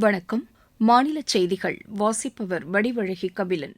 வணக்கம். மாநில செய்திகள். வாசிப்பவர் வடிவழகி கபிலன்.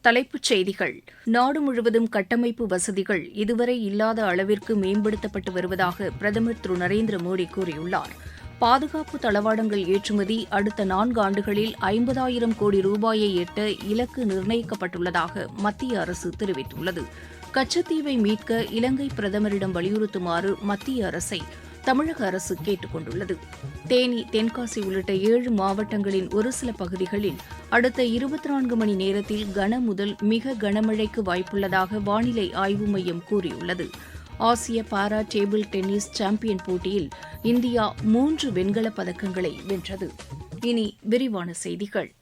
தலைப்புச் செய்திகள். நாடு முழுவதும் கட்டமைப்பு வசதிகள் இதுவரை இல்லாத அளவிற்கு மேம்படுத்தப்பட்டு வருவதாக பிரதமர் திரு நரேந்திர மோடி கூறியுள்ளார். பாதுகாப்பு தளவாடங்கள் ஏற்றுமதி அடுத்த நான்கு ஆண்டுகளில் ஐம்பதாயிரம் கோடி ரூபாயை எட்ட இலக்கு நிர்ணயிக்கப்பட்டுள்ளதாக மத்திய அரசு தெரிவித்துள்ளது. கச்சத்தீவை மீட்க இலங்கை பிரதமரிடம் வலியுறுத்துமாறு மத்திய அரசை தமிழக அரசு கேட்டுக் கொண்டுள்ளது தேனி தென்காசி உள்ளிட்ட ஏழு மாவட்டங்களின் ஒரு சில பகுதிகளில் அடுத்த இருபத்தி நான்கு மணி நேரத்தில் கன முதல் மிக கனமழைக்கு வாய்ப்புள்ளதாக வானிலை ஆய்வு மையம் கூறியுள்ளது. ஆசிய பாரா டேபிள் டென்னிஸ் சாம்பியன் போட்டியில் இந்தியா மூன்று வெண்கலப் பதக்கங்களை வென்றது. இனி விரிவான செய்திகள்.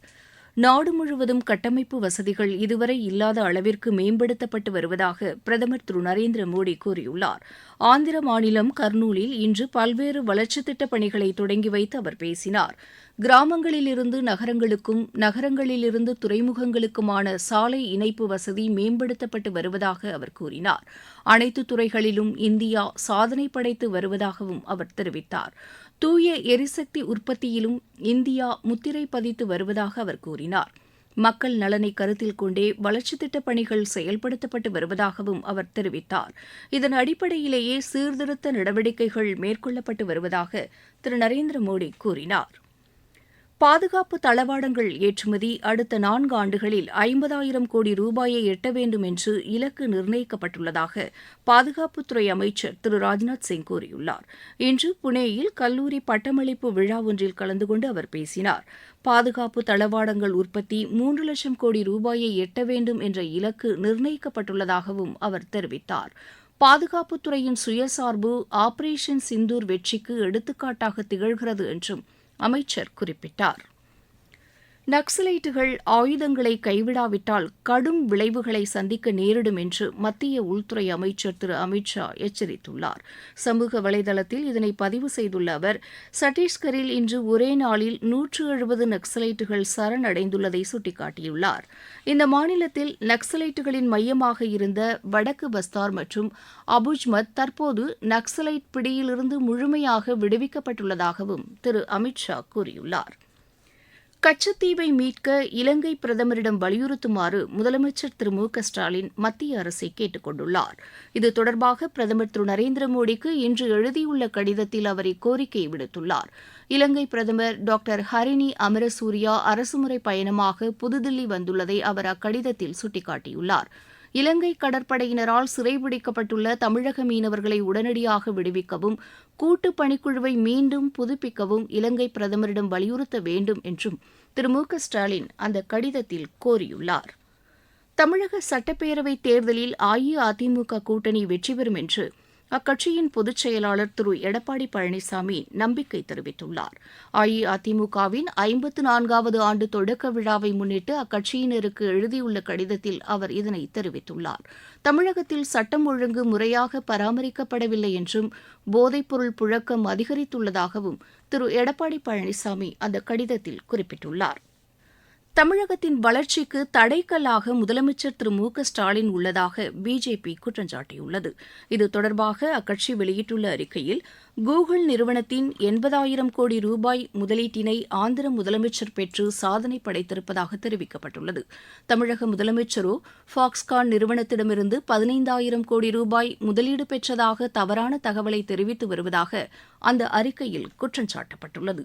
நாடு முழுவதும் கட்டமைப்பு வசதிகள் இதுவரை இல்லாத அளவிற்கு மேம்படுத்தப்பட்டு வருவதாக பிரதமர் திரு நரேந்திர மோடி கூறியுள்ளார். ஆந்திர மாநிலம் கர்னூலில் இன்று பல்வேறு வளர்ச்சித் திட்டப் பணிகளை தொடங்கி வைத்து அவர் பேசினார். கிராமங்களிலிருந்து நகரங்களுக்கும் நகரங்களிலிருந்து துறைமுகங்களுக்குமான சாலை இணைப்பு வசதி மேம்படுத்தப்பட்டு வருவதாக அவர் கூறினார். அனைத்து துறைகளிலும் இந்தியா சாதனை படைத்து வருவதாகவும் அவர் தெரிவித்தார். தூய எரிசக்தி உற்பத்தியிலும் இந்தியா முத்திரை பதித்து வருவதாக அவர் கூறினார். மக்கள் நலனை கருத்தில் கொண்டே வளர்ச்சித் திட்டப் பணிகள் செயல்படுத்தப்பட்டு வருவதாகவும் அவர் தெரிவித்தார். இதன் அடிப்படையிலேயே சீர்திருத்த நடவடிக்கைகள் மேற்கொள்ளப்பட்டு வருவதாக திரு. நரேந்திர மோடி கூறினார். பாதுகாப்பு தளவாடங்கள் ஏற்றுமதி அடுத்த நான்கு ஆண்டுகளில் ஐம்பதாயிரம் கோடி ரூபாயை எட்ட வேண்டும் என்று இலக்கு நிர்ணயிக்கப்பட்டுள்ளதாக பாதுகாப்புத்துறை அமைச்சர் திரு ராஜ்நாத் சிங் கூறியுள்ளார். இன்று புனேயில் கல்லூரி பட்டமளிப்பு விழா ஒன்றில் கலந்து கொண்டு அவர் பேசினார். பாதுகாப்பு தளவாடங்கள் உற்பத்தி மூன்று லட்சம் கோடி ரூபாயை எட்ட வேண்டும் என்ற இலக்கு நிர்ணயிக்கப்பட்டுள்ளதாகவும் அவர் தெரிவித்தார். பாதுகாப்புத்துறையின் சுயசார்பு ஆபரேஷன் சிந்தூர் வெற்றிக்கு எடுத்துக்காட்டாக திகழ்கிறது என்றும் அமைச்சர் குறிப்பிட்டார். நக்சலைட்டுகள் ஆயுதங்களை கைவிடாவிட்டால் கடும் விளைவுகளை சந்திக்க நேரிடும் என்று மத்திய உள்துறை அமைச்சர் திரு அமித் ஷா எச்சரித்துள்ளார். சமூக வலைதளத்தில் இதனை பதிவு செய்துள்ள அவர் சத்தீஸ்கரில் இன்று ஒரே நாளில் நூற்று எழுபது நக்சலைட்டுகள் சரணடைந்துள்ளதை சுட்டிக்காட்டியுள்ளார். இந்த மாநிலத்தில் நக்சலைட்டுகளின் மையமாக இருந்த வடக்கு பஸ்தார் மற்றும் அபுஜ்மத் தற்போது நக்சலைட் பிடியிலிருந்து முழுமையாக விடுவிக்கப்பட்டுள்ளதாகவும் திரு அமித் ஷா கூறியுள்ளார். கச்சத்தீவை மீட்க இலங்கை பிரதமரிடம் வலியுறுத்துமாறு முதலமைச்சர் திரு மு க ஸ்டாலின் மத்திய அரசை கேட்டுக் கொண்டுள்ளார். இது தொடர்பாக பிரதமர் திரு நரேந்திர மோடிக்கு இன்று எழுதியுள்ள கடிதத்தில் அவர் இக்கோரிக்கை விடுத்துள்ளார். இலங்கை பிரதமர் டாக்டர் ஹரிணி அமரசூரியா அரசுமுறை பயணமாக புதுதில்லி வந்துள்ளதை அவர் அக்கடிதத்தில் சுட்டிக்காட்டியுள்ளார். இலங்கை கடற்படையினரால் சிறைபிடிக்கப்பட்டுள்ள தமிழக மீனவர்களை உடனடியாக விடுவிக்கவும் கூட்டு பணிக்குழுவை மீண்டும் புதுப்பிக்கவும் இலங்கை பிரதமரிடம் வலியுறுத்த வேண்டும் என்றும் திரு மு க ஸ்டாலின் அந்த கடிதத்தில் கோரியுள்ளார். தமிழக சட்டப்பேரவைத் தேர்தலில் அஇஅதிமுக கூட்டணி வெற்றி பெறும் என்று அக்கட்சியின் பொதுச் செயலாளர் திரு. எடப்பாடி பழனிசாமி நம்பிக்கை தெரிவித்துள்ளார். அஇஅதிமுகவின் ஐம்பத்து நான்காவது ஆண்டு தொடக்க விழாவை முன்னிட்டு அக்கட்சியினருக்கு எழுதியுள்ள கடிதத்தில் அவர் இதனை தெரிவித்துள்ளார். தமிழகத்தில் சட்டம் ஒழுங்கு முறையாக பராமரிக்கப்படவில்லை என்றும் போதைப்பொருள் புழக்கம் அதிகரித்துள்ளதாகவும் திரு. எடப்பாடி பழனிசாமி அந்த கடிதத்தில் குறிப்பிட்டுள்ளார். தமிழகத்தின் வளர்ச்சிக்கு தடைக்கல்லாக முதலமைச்சர் திரு மு க ஸ்டாலின் உள்ளதாக பிஜேபி குற்றம் சாட்டியுள்ளது. இது தொடர்பாக அக்கட்சி வெளியிட்டுள்ள அறிக்கையில் கூகுள் நிறுவனத்தின் எண்பதாயிரம் கோடி ரூபாய் முதலீட்டினை ஆந்திர முதலமைச்சர் பெற்று சாதனை படைத்திருப்பதாக தெரிவிக்கப்பட்டுள்ளது. தமிழக முதலமைச்சரோ ஃபாக்ஸ்கான் நிறுவனத்திடமிருந்து பதினைந்தாயிரம் கோடி ரூபாய் முதலீடு பெற்றதாக தவறான தகவலை தெரிவித்து வருவதாக அந்த அறிக்கையில் குற்றம் சாட்டப்பட்டுள்ளது.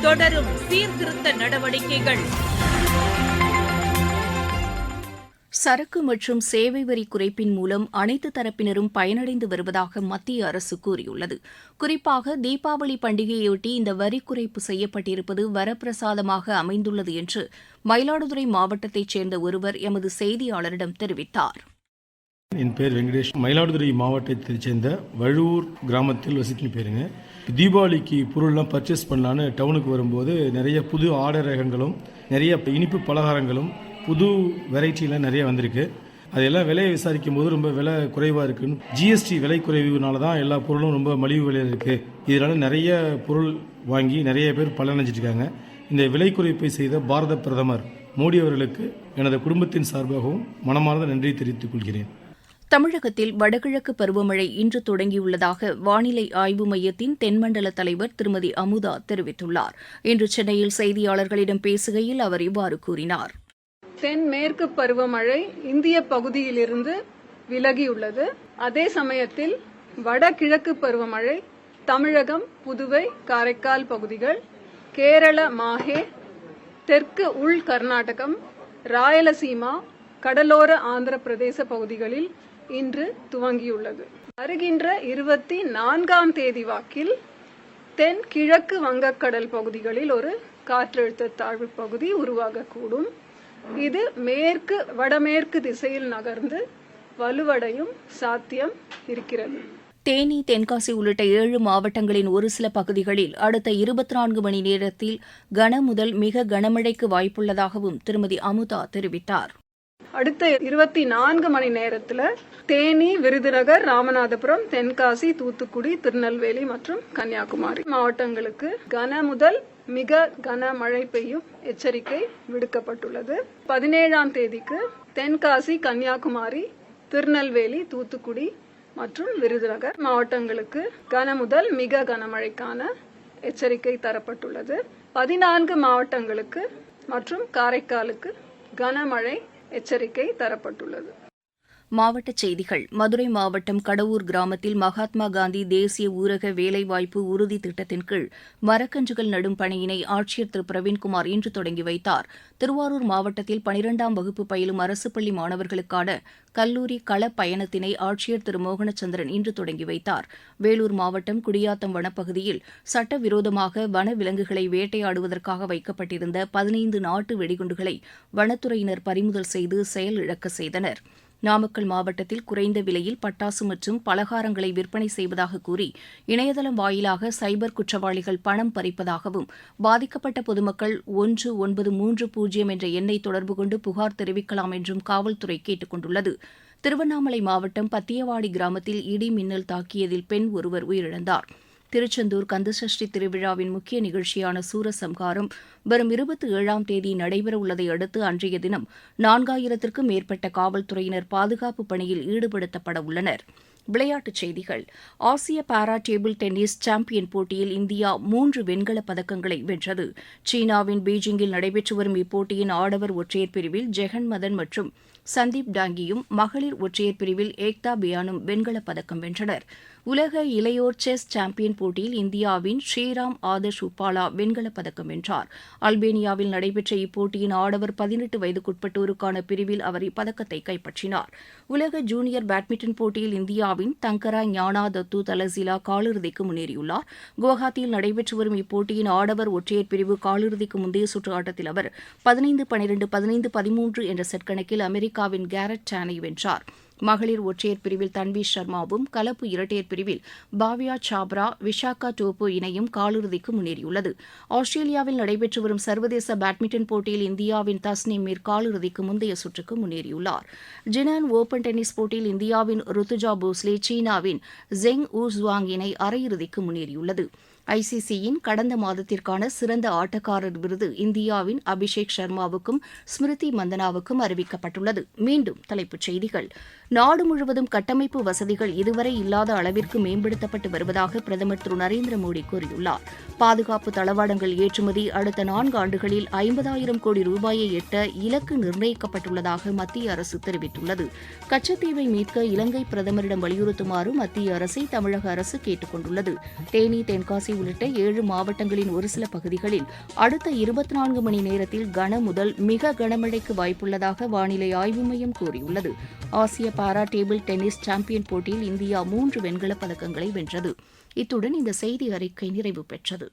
தொடரும் சீர்திருத்த நடவடிக்கைகள். சரக்கு மற்றும் சேவை வரி குறைப்பின் மூலம் அனைத்து தரப்பினரும் பயனடைந்து வருவதாக மத்திய அரசு கூறியுள்ளது. குறிப்பாக தீபாவளி பண்டிகையொட்டி இந்த வரி குறைப்பு செய்யப்பட்டிருப்பது வரப்பிரசாதமாக அமைந்துள்ளது என்று மயிலாடுதுறை மாவட்டத்தைச் சேர்ந்த ஒருவர் எமது செய்தியாளரிடம் தெரிவித்தார். என் பேர் வெங்கடேஷ். மயிலாடுதுறை மாவட்டத்தைச் சேர்ந்த வழுவூர் கிராமத்தில் வசிக்கும் பேருங்க. தீபாவளிக்கு பொருள்லாம் பர்ச்சேஸ் பண்ணலான்னு டவுனுக்கு வரும்போது நிறைய புது ஆடை ரகங்களும் நிறைய இனிப்பு பலகாரங்களும் புது வெரைட்டிலாம் நிறைய வந்திருக்கு. அதெல்லாம் விலையை விசாரிக்கும் போது ரொம்ப விலை குறைவாக இருக்குன்னு ஜிஎஸ்டி விலை குறைவுனால தான் எல்லா பொருளும் ரொம்ப மலிவு விலையில் இருக்குது இதனால் நிறைய பொருள் வாங்கி நிறைய பேர் பலனடைஞ்சிட்டு இந்த விலை குறைப்பை செய்த பாரத பிரதமர் மோடி அவர்களுக்கு எனது குடும்பத்தின் சார்பாகவும் மனமார்ந்த நன்றி தெரிவித்துக் கொள்கிறேன். தமிழகத்தில் வடகிழக்கு பருவமழை இன்று தொடங்கியுள்ளதாக வானிலை ஆய்வு மையத்தின் தென்மண்டல தலைவர் திருமதி அமுதா தெரிவித்துள்ளார். இன்று சென்னையில் செய்தியாளர்களிடம் பேசுகையில் அவர் இவ்வாறு கூறினார். தென்மேற்கு பருவமழை இந்திய பகுதியிலிருந்து விலகியுள்ளது. அதே சமயத்தில் வடகிழக்கு பருவமழை தமிழகம் புதுவை காரைக்கால் பகுதிகள் கேரள மாஹே தெற்கு உள் கர்நாடகம் ராயலசீமா கடலோர ஆந்திர பிரதேச பகுதிகளில் இன்று துவங்கியுள்ளது. வருகின்ற இருபத்தி நான்காம் தேதி வாக்கில் தென் கிழக்கு வங்கக்கடல் பகுதிகளில் ஒரு காற்றழுத்த தாழ்வு பகுதி உருவாகக்கூடும். இது மேற்கு வடமேற்கு திசையில் நகர்ந்து வலுவடையும் சாத்தியம் இருக்கிறது. தேனி தென்காசி உள்ளிட்ட ஏழு மாவட்டங்களின் ஒரு சில பகுதிகளில் அடுத்த இருபத்தி நான்கு மணி நேரத்தில் கன முதல் மிக கனமழைக்கு வாய்ப்புள்ளதாகவும் திருமதி அமுதா தெரிவித்தார். அடுத்த இருபத்தி நான்கு மணி நேரத்துல தேனி விருதுநகர் ராமநாதபுரம் தென்காசி தூத்துக்குடி திருநெல்வேலி மற்றும் கன்னியாகுமரி மாவட்டங்களுக்கு கன முதல் மிக கனமழை பெய்யும் எச்சரிக்கை விடுக்கப்பட்டுள்ளது. பதினேழாம் தேதிக்கு தென்காசி கன்னியாகுமரி திருநெல்வேலி தூத்துக்குடி மற்றும் விருதுநகர் மாவட்டங்களுக்கு கன முதல் மிக கனமழைக்கான எச்சரிக்கை தரப்பட்டுள்ளது. பதினான்கு மாவட்டங்களுக்கு மற்றும் காரைக்காலுக்கு கனமழை எச்சரிக்கை தரப்பட்டுள்ளது. மாவட்ட செய்திகள். மதுரை மாவட்டம் கடவூர் கிராமத்தில் மகாத்மா காந்தி தேசிய ஊரக வேலைவாய்ப்பு உறுதி திட்டத்தின் கீழ் மரக்கன்றுகள் நடும் பணியினை ஆட்சியர் திரு. பிரவீன்குமார் இன்று தொடங்கி வைத்தார். திருவாரூர் மாவட்டத்தில் பனிரெண்டாம் வகுப்பு பயிலும் அரசு பள்ளி மாணவர்களுக்கான கல்லூரி கள பயணத்தினை ஆட்சியர் திரு. மோகனச்சந்திரன் இன்று தொடங்கி வைத்தார். வேலூர் மாவட்டம் குடியாத்தம் வனப்பகுதியில் சட்டவிரோதமாக வன விலங்குகளை வேட்டையாடுவதற்காக வைக்கப்பட்டிருந்த பதினைந்து நாட்டு வெடிகுண்டுகளை வனத்துறையினர் பறிமுதல் செய்து செயலிழக்க செய்தனர். நாமக்கல் மாவட்டத்தில் குறைந்த விலையில் பட்டாசு மற்றும் பலகாரங்களை விற்பனை செய்வதாக கூறி இணையதளம் வாயிலாக சைபர் குற்றவாளிகள் பணம் பறிப்பதாகவும் பாதிக்கப்பட்ட பொதுமக்கள் ஒன்று ஒன்பது மூன்று பூஜ்ஜியம் என்ற எண்ணை தொடர்பு கொண்டு புகார் தெரிவிக்கலாம் என்றும் காவல்துறை கேட்டுக் கொண்டுள்ளது. திருவண்ணாமலை மாவட்டம் பத்தியவாடி கிராமத்தில் இடி மின்னல் தாக்கியதில் பெண் ஒருவர் உயிரிழந்தார். திருச்செந்தூர் கந்தசஷ்டி திருவிழாவின் முக்கிய நிகழ்ச்சியான சூரசம்ஹாரம் வரும் இருபத்தி ஏழாம் தேதி நடைபெறவுள்ளதை அடுத்து அன்றைய தினம் நான்காயிரத்திற்கும் மேற்பட்ட காவல்துறையினர் பாதுகாப்பு பணியில் ஈடுபடுத்தப்பட உள்ளனர். விளையாட்டுச் செய்திகள். ஆசிய பாரா டேபிள் டென்னிஸ் சாம்பியன் போட்டியில் இந்தியா மூன்று வெண்கலப் பதக்கங்களை வென்றது. சீனாவின் பீஜிங்கில் நடைபெற்று வரும் இப்போட்டியின் ஆடவர் ஒற்றையர் பிரிவில் ஜெகன் மதன் மற்றும் சந்தீப் டாங்கியும் மகளிர் ஒற்றையர் பிரிவில் ஏக்தா பியானும் வெண்கலப் பதக்கம் வென்றனர். உலக இளையோர் செஸ் சாம்பியன் போட்டியில் இந்தியாவின் ஸ்ரீராம் ஆதர்ஷ் உப்பாலா வெண்கலப் பதக்கம் வென்றார். அல்பேனியாவில் நடைபெற்ற இப்போட்டியின் ஆடவர் பதினெட்டு வயதுக்குட்பட்டோருக்கான பிரிவில் அவர் இப்பதக்கத்தை கைப்பற்றினார். உலக ஜூனியர் பேட்மிண்டன் போட்டியில் இந்தியாவின் தங்கரா ஞானா தத்து தலசிலா காலிறுதிக்கு முன்னேறியுள்ளார். குவஹாத்தியில் நடைபெற்று வரும் இப்போட்டியின் ஆடவர் ஒற்றையர் பிரிவு காலிறுதிக்கு முந்தைய சுற்று ஆட்டத்தில் அவர் பதினைந்து பனிரெண்டு பதினைந்து பதிமூன்று என்ற செட் கணக்கில் அமெரிக்க அமெரிக்காவின் கேரட் டானை வென்றார். மகளிர் ஒற்றையர் பிரிவில் தன்வி சர்மாவும் கலப்பு இரட்டையர் பிரிவில் பாவியா சாப்ரா விஷாகா டோப்போ இணையும் காலிறுதிக்கு முன்னேறியுள்ளது. ஆஸ்திரேலியாவில் நடைபெற்று வரும் சர்வதேச பேட்மிண்டன் போட்டியில் இந்தியாவின் தஸ்னீம் மீர் காலிறுதிக்கு முந்தைய சுற்றுக்கு முன்னேறியுள்ளார். ஜினான் ஓபன் டென்னிஸ் போட்டியில் இந்தியாவின் ருத்துஜா போஸ்லே சீனாவின் ஜெங் ஊ ஜுவாங் இணை அரையிறுதிக்கு முன்னேறியுள்ளது. ஐசிசியின் கடந்த மாதத்திற்கான சிறந்த ஆட்டக்காரர் விருது இந்தியாவின் அபிஷேக் சர்மாவுக்கும் ஸ்மிருதி மந்தனாவுக்கும் அறிவிக்கப்பட்டுள்ளது. மீண்டும் தலைப்புச் செய்திகள். நாடு முழுவதும் கட்டமைப்பு வசதிகள் இதுவரை இல்லாத அளவிற்கு மேம்படுத்தப்பட்டு வருவதாக பிரதமர் திரு. நரேந்திர மோடி கூறியுள்ளார். பாதுகாப்பு தளவாடங்கள் ஏற்றுமதி அடுத்த நான்கு ஆண்டுகளில் ஐம்பதாயிரம் கோடி ரூபாயை எட்ட இலக்கு நிர்ணயிக்கப்பட்டுள்ளதாக மத்திய அரசு தெரிவித்துள்ளது. கச்சத்தீவை மீட்க இலங்கை பிரதமரிடம் வலியுறுத்துமாறு மத்திய அரசை தமிழக அரசு கேட்டுக் கொண்டுள்ளது தேனி தென்காசி உள்ளிட்ட ஏழு மாவட்டங்களின் ஒரு சில பகுதிகளில் அடுத்த இருபத்தி நான்கு மணி நேரத்தில் கன முதல் மிக கனமழைக்கு வாய்ப்புள்ளதாக வானிலை ஆய்வு மையம் கூறியுள்ளது. ஆசிய பாரா டேபிள் டென்னிஸ் சாம்பியன் போட்டியில் இந்தியா மூன்று வெண்கலப் பதக்கங்களை வென்றது. இத்துடன் இந்த செய்தி அறிக்கை நிறைவு பெற்றது.